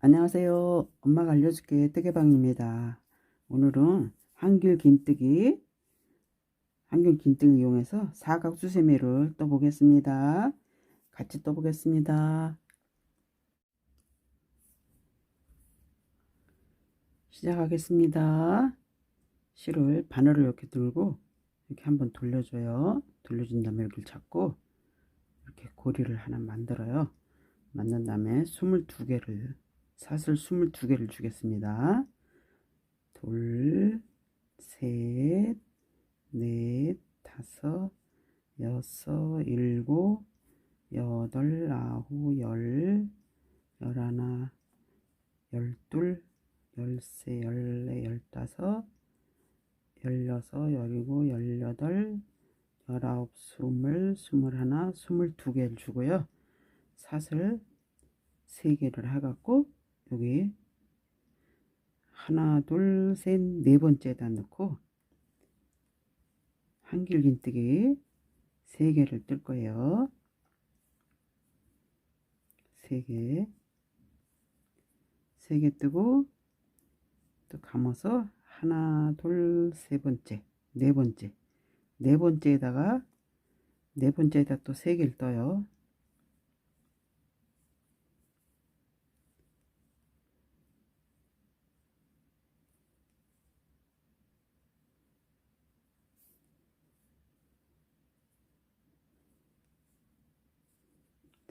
안녕하세요. 엄마가 알려줄게 뜨개방입니다. 오늘은 한길 긴뜨기, 한길 긴뜨기 이용해서 사각 수세미를 떠보겠습니다. 같이 떠보겠습니다. 시작하겠습니다. 실을 바늘을 이렇게 들고 이렇게 한번 돌려줘요. 돌려준 다음에 여기를 잡고 이렇게 고리를 하나 만들어요. 만든 다음에 22개를 사슬 22개를 주겠습니다. 둘, 셋, 넷, 다섯, 여섯, 일곱, 여덟, 아홉, 열, 열하나, 열둘, 열세, 열네, 열다섯, 열여섯, 열일곱, 열여덟, 열아홉, 스물, 스물하나, 스물두 개를 주고요. 사슬 세 개를 해갖고 여기 하나 둘 셋 네 번째에다 넣고 한길긴뜨기 세 개를 뜰 거예요. 세 개, 세 개 뜨고 또 감아서 하나 둘 세 번째, 네 번째, 네 번째에다가 네 번째에다 또 세 개를 떠요.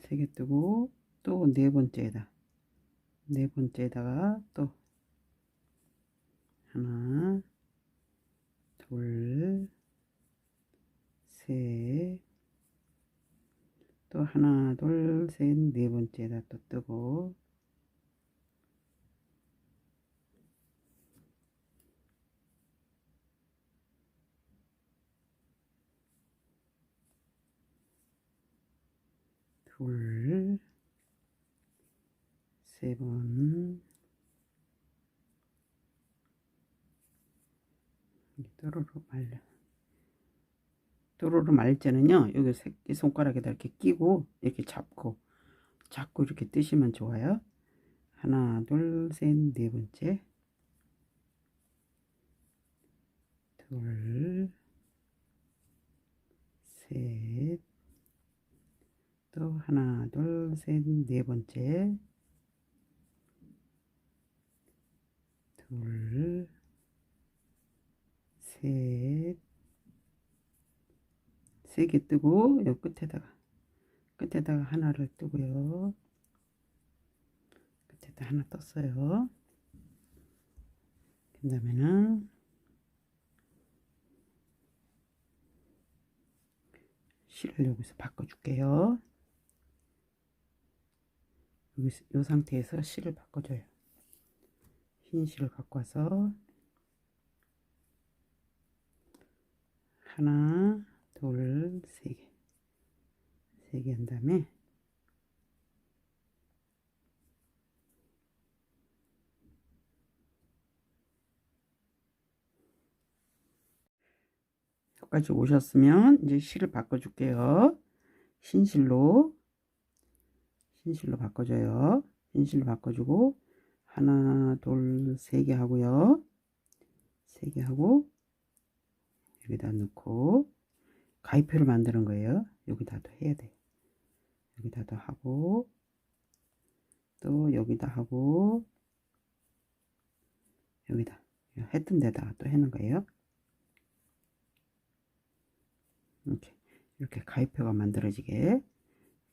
세 개 뜨고 또 네 번째에다 네 번째에다가 또 하나 둘셋또 하나 둘 셋 네 번째에다 또 뜨고 둘, 세 번, 또로로 말려. 또로로 말릴 때는요, 여기 새끼 손가락에다 이렇게 끼고, 이렇게 잡고, 잡고 이렇게 뜨시면 좋아요. 하나, 둘, 셋, 네 번째. 둘, 셋, 또 하나 둘 셋 네 번째. 둘 셋. 세 개 뜨고 요 끝에다가 끝에다가 하나를 뜨고요. 끝에다 하나 떴어요. 그 다음에는 실을 여기서 바꿔줄게요 이, 이 상태에서 실을 바꿔줘요. 흰 실을 갖고 와서 하나, 둘, 세 개. 세 개 한 다음에 여기까지 오셨으면 이제 실을 바꿔줄게요. 흰 실로 흰실로 바꿔줘요. 흰실로 바꿔주고 하나 둘 세 개 하고요. 세 개 하고 여기다 넣고 가위표를 만드는 거예요. 여기다도 해야 돼. 여기다도 하고 또 여기다 하고 여기다 했던 데다가 또 해는 거예요. 이렇게 이렇게 가위표가 만들어지게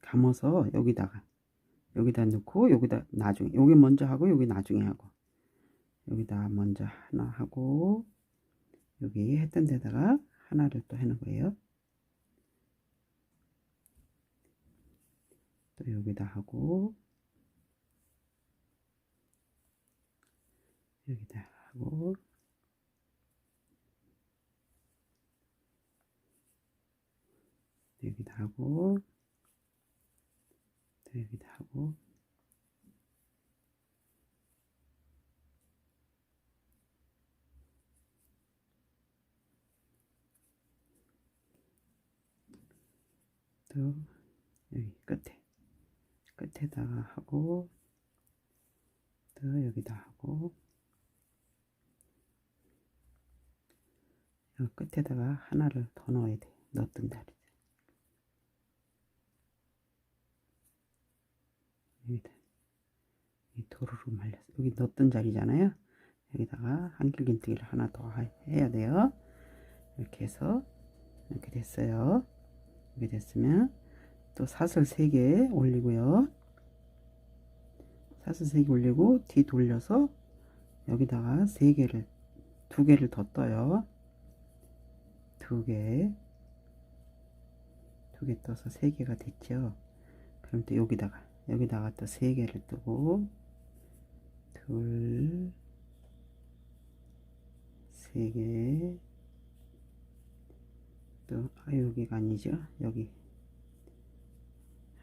감아서 여기다가 여기다 넣고 여기다 나중에 여기 먼저 하고 여기 나중에 하고. 여기다 먼저 하나 하고 여기 했던 데다가 하나를 또 해는 거예요. 또 여기다 하고 여기다 하고 여기다 하고 여기다 하고 또 여기 끝에 끝에다가 하고 여기서 여기다 하고 여기 끝에다가 하나를 더 넣어야 돼. 넣었던 자리. 여기다 이 도루로 말렸어. 여기 넣었던 자리잖아요. 여기다가 한길긴뜨기를 하나 더 해야 돼요. 이렇게 해서 이렇게 됐어요. 이렇게 됐으면 또 사슬 3개 올리고요. 사슬 3개 올리고 뒤 돌려서 여기다가 3개를 2개를 더 떠요. 2개 2개 떠서 3개가 됐죠. 그럼 또 여기다가 여기다가 또 3개를 뜨고 둘, 세 개, 또, 아, 여기가 아니죠? 여기.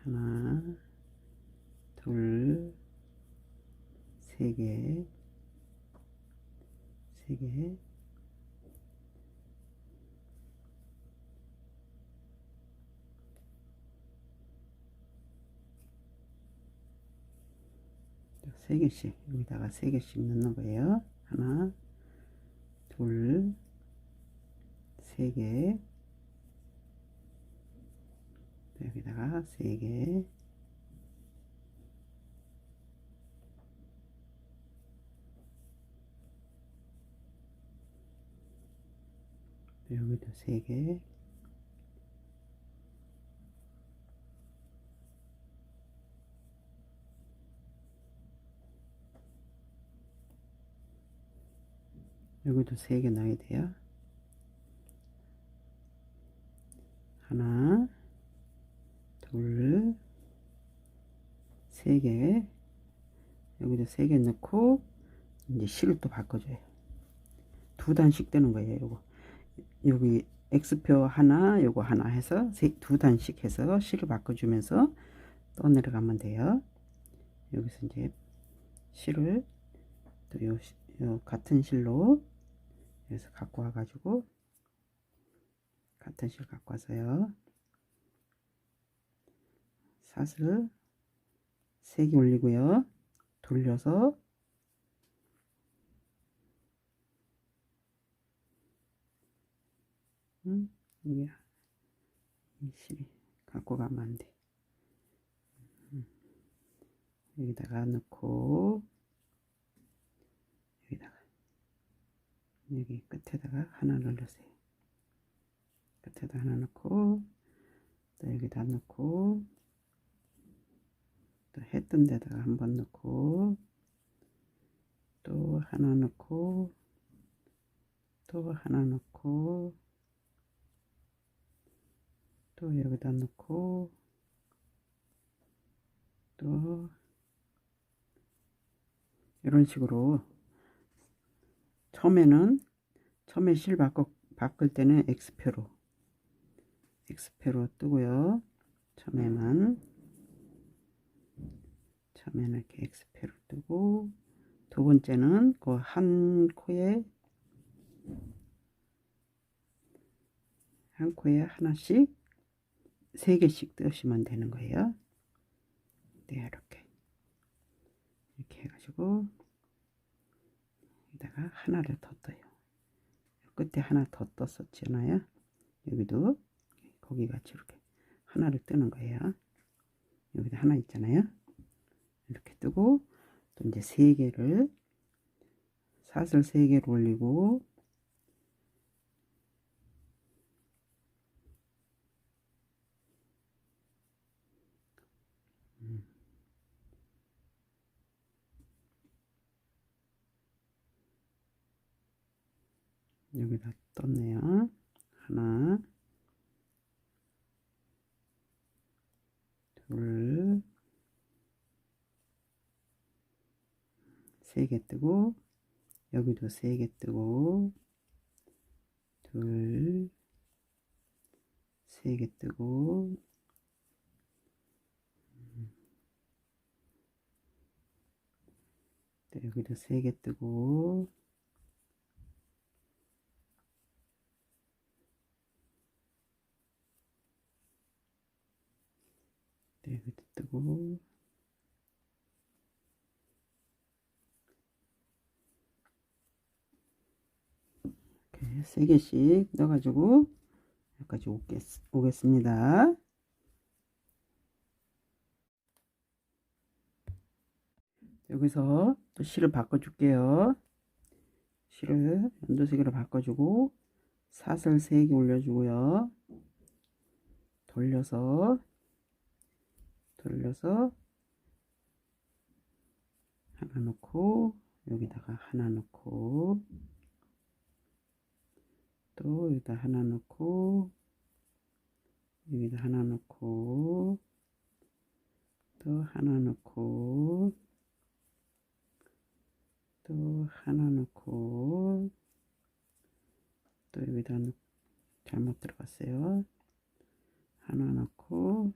하나, 둘, 세 개, 세 개, 세 개씩 여기다가 세 개씩 넣는 거예요. 하나, 둘, 세 개. 여기다가 세 개. 여기도 세 개. 여기도 세개 넣어야 돼요. 하나, 둘, 세 개. 여기도 세 개 넣고, 이제 실을 또 바꿔줘요. 두 단씩 뜨는 거예요, 요거. 여기 X표 하나, 요거 하나 해서 세, 두 단씩 해서 실을 바꿔주면서 또 내려가면 돼요. 여기서 이제 실을 또 요, 요 같은 실로 그래서 갖고 와가지고 같은 실 갖고 와서요 사슬 3개 올리고요 돌려서 음, 이게 이 실이 갖고 가면 안 돼. 음, 여기다가 넣고 여기 끝에다가 하나 넣으세요. 끝에다 하나 넣고 또 여기다 넣고 또 했던 데다가 한 번 넣고 또 하나 넣고 또 하나 넣고 또 여기다 넣고 또 이런 식으로 처음에는 처음에 실 바꿔, 바꿀 때는 X표로 X표로 뜨고요. 처음에만 처음에는 이렇게 X표로 뜨고 두 번째는 그 한 코에 한 코에 하나씩 세 개씩 뜨시면 되는 거예요. 네, 이렇게 이렇게 해가지고 여기다가 하나를 더 떠요. 끝에 하나 더 떴었잖아요. 여기도 거기 같이 이렇게 하나를 뜨는 거예요. 여기다 하나 있잖아요. 이렇게 뜨고 또 이제 세 개를 사슬 세 개를 올리고 여기다 떴네요. 하나, 둘, 세 개 뜨고, 여기도 세 개 뜨고, 둘, 세 개 뜨고, 여기도 세 개 뜨고, 그리고 이렇게 세 개씩 넣어가지고 여기까지 오겠, 오겠습니다. 여기서 또 실을 바꿔줄게요. 실을 연두색으로 바꿔주고 사슬 3개 올려주고요. 돌려서 돌려서 하나 놓고 여기다가 하나 놓고 또 여기다 하나 놓고 여기다 하나 놓고 또 하나 놓고 또 하나 놓고 또 여기다 놓- 잘못 들어갔어요. 하나 놓고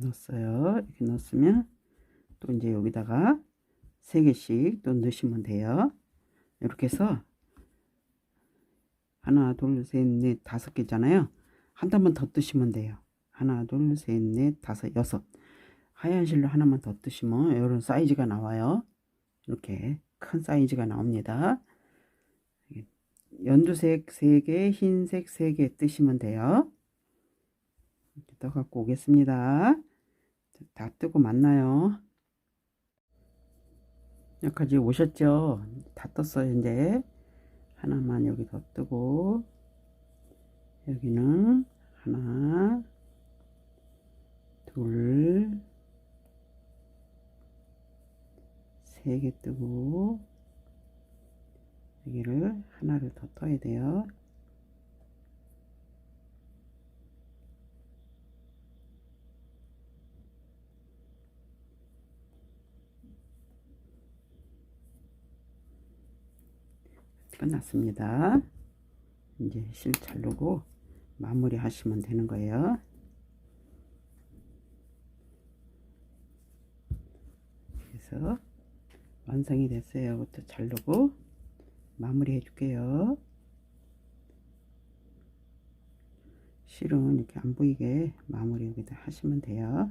넣었어요. 이렇게 넣었으면 또 이제 여기다가 세 개씩 또 넣으시면 돼요. 이렇게 해서 하나, 둘, 셋, 넷, 다섯 개잖아요. 한 단만 더 뜨시면 돼요. 하나, 둘, 셋, 넷, 다섯, 여섯. 하얀 실로 하나만 더 뜨시면 이런 사이즈가 나와요. 이렇게 큰 사이즈가 나옵니다. 연두색 3개, 흰색 3개 뜨시면 돼요. 이렇게 떠 갖고 오겠습니다. 다 뜨고 맞나요? 여기까지 오셨죠? 다 떴어요, 이제. 하나만 여기 더 뜨고, 여기는 하나, 둘, 세 개 뜨고, 여기를 하나를 더 떠야 돼요. 끝났습니다. 이제 실 자르고 마무리 하시면 되는 거예요. 그래서 완성이 됐어요. 부터 자르고 마무리 해줄게요. 실은 이렇게 안 보이게 마무리 여기다 하시면 돼요.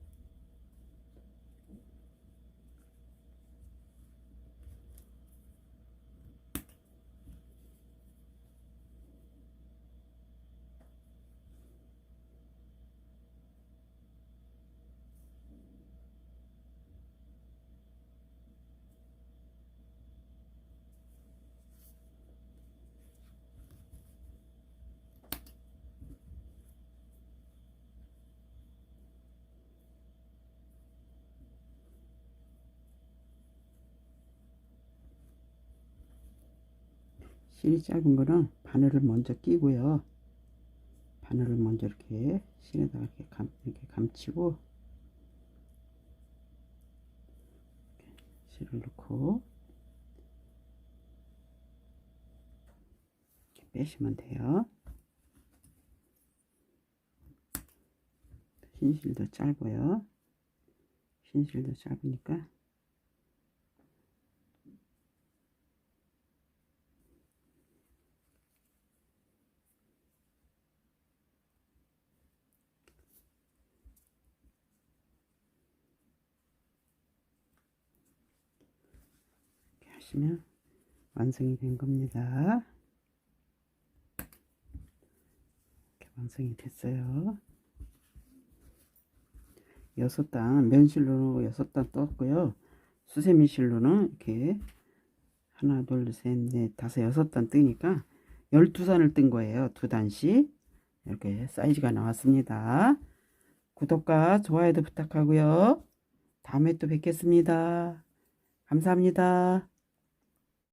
실이 짧은 거는 바늘을 먼저 끼고요. 바늘을 먼저 이렇게 실에다가 이렇게, 감, 이렇게 감치고 실을 넣고 이렇게 빼시면 돼요. 흰실도 짧아요. 흰실도 짧으니까 하시면 완성이 된 겁니다. 이렇게 완성이 됐어요. 여섯 단 면실로 여섯 단 떴고요. 수세미 실로는 이렇게 하나 둘셋넷 다섯 여섯 단 뜨니까 열두 단을 뜬 거예요. 두 단씩 이렇게 사이즈가 나왔습니다. 구독과 좋아요도 부탁하고요. 다음에 또 뵙겠습니다. 감사합니다.